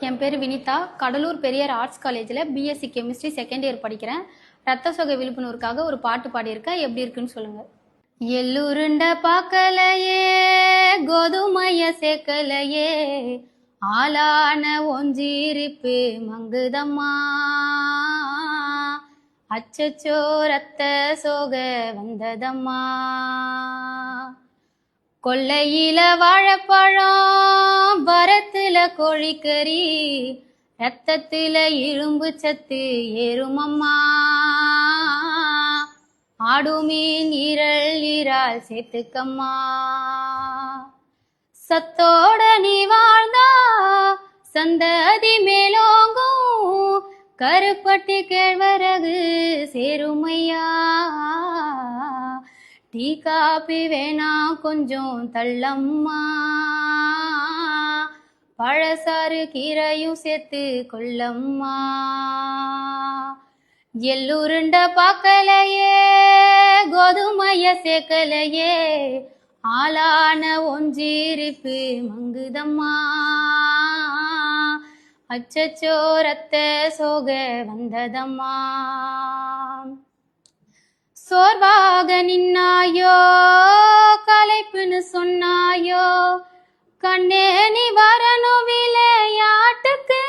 என் பேர் வினிதா. கடலூர் பெரியார் ஆர்ட்ஸ் காலேஜில் BSc chemistry second year படிக்கிறேன். ரத்த சொகை விழிப்புணர்வுக்காக ஒரு பாட்டு பாடியிருக்கேன். எப்படி இருக்குன்னு சொல்லுங்கள் எள்ளுருண்ட பார்க்கலையே கோதுமைய சேர்க்கலையே ஆளான ஒஞ்சிருப்பு மங்குதம்மா. அச்சச்சோ ரத்த சோக வந்ததம்மா. கொள்ளையில வாழைப்பழம் வரத்துல கோழிக்கறி ரத்தத்துல இரும்பு சத்து ஏறுமம்மா ஆடுமீன் ஈரல் ஈரால் சேர்த்துக்கம்மா. சத்தோட நீ வாழ்ந்தா சந்ததி மேலோங்கும் கருப்பட்டி கேழ்வரகு சேருமையா. டீ காபி வேணா கொஞ்சம் தள்ளம்மா. பழசாறு கீரையும் சேர்த்து கொள்ளம்மா. எள்ளுருண்ட பார்க்கலையே கோதுமைய சேர்க்கலையே. ஆளான ஒஞ்சிருப்பு மங்குதம்மா. அச்சச்சோ ரத்த சோக வந்ததம்மா. சோர்வாக நின்னாயோ? கலைப்புன்னு சொன்னாயோ? கண்ணே நீ வரணும் விளையாட்டுக்கு.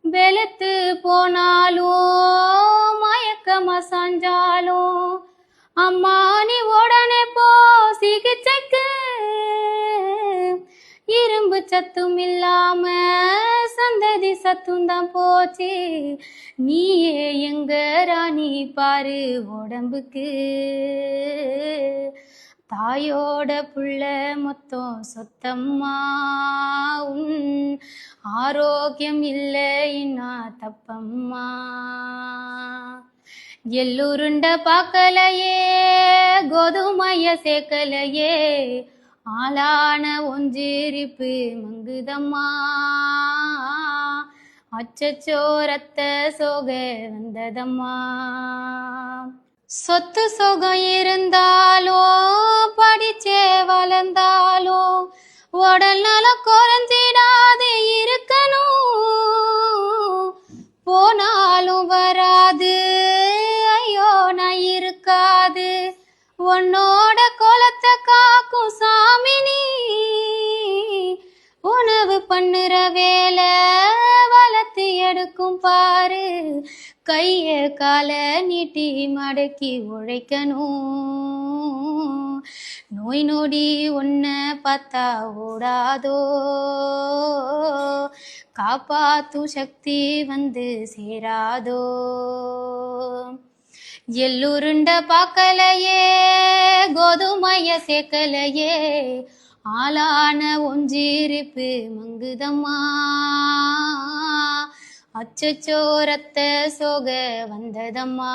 வெளுத்து போனாலும் மயக்கமா சாஞ்சாலும் அம்மா நீ உடனே போ சிகிச்சைக்கு. இரும்பு சத்தும் இல்லாம சந்ததி சத்தும் தான் போச்சு. நீயே எங்க ராணி பாரு உடம்புக்கு? தாயோட புள்ள மொத்தம் சொத்தம்மா. உன் ஆரோக்கியம் இல்லைன்னா தப்பம்மா. எல்லுருண்ட பார்க்கலையே கோதுமைய சேர்க்கலையே. ஆளான ஒஞ்சிருப்பு மங்குதம்மா. அச்சச்சோ ரத்த சோக வந்ததம்மா. சொத்து சுகம் இருந்தாலோ படிச்சே வளர்ந்தாலோ உடல் நலம் குறைஞ்சிடாது இருக்கணும். போனாலும் வராது ஐயோ நான் இருக்காது. உன்னோட குலத்தை காக்கும் சா இருக்கும் பாரு. கைய கால நீட்டி மடக்கி உழைக்கணும். நோய் நொடி ஒன்ன பார்த்தா ஓடாதோ. காப்பாத்தும் சக்தி வந்து சேராதோ. எள்ளுருண்ட பார்க்கலையே கோதுமைய சேர்க்கலையே. ஆளான ஒன்றிருப்பு மங்குதம்மா. அச்சச்சோ ரத்த சோக வந்ததம்மா.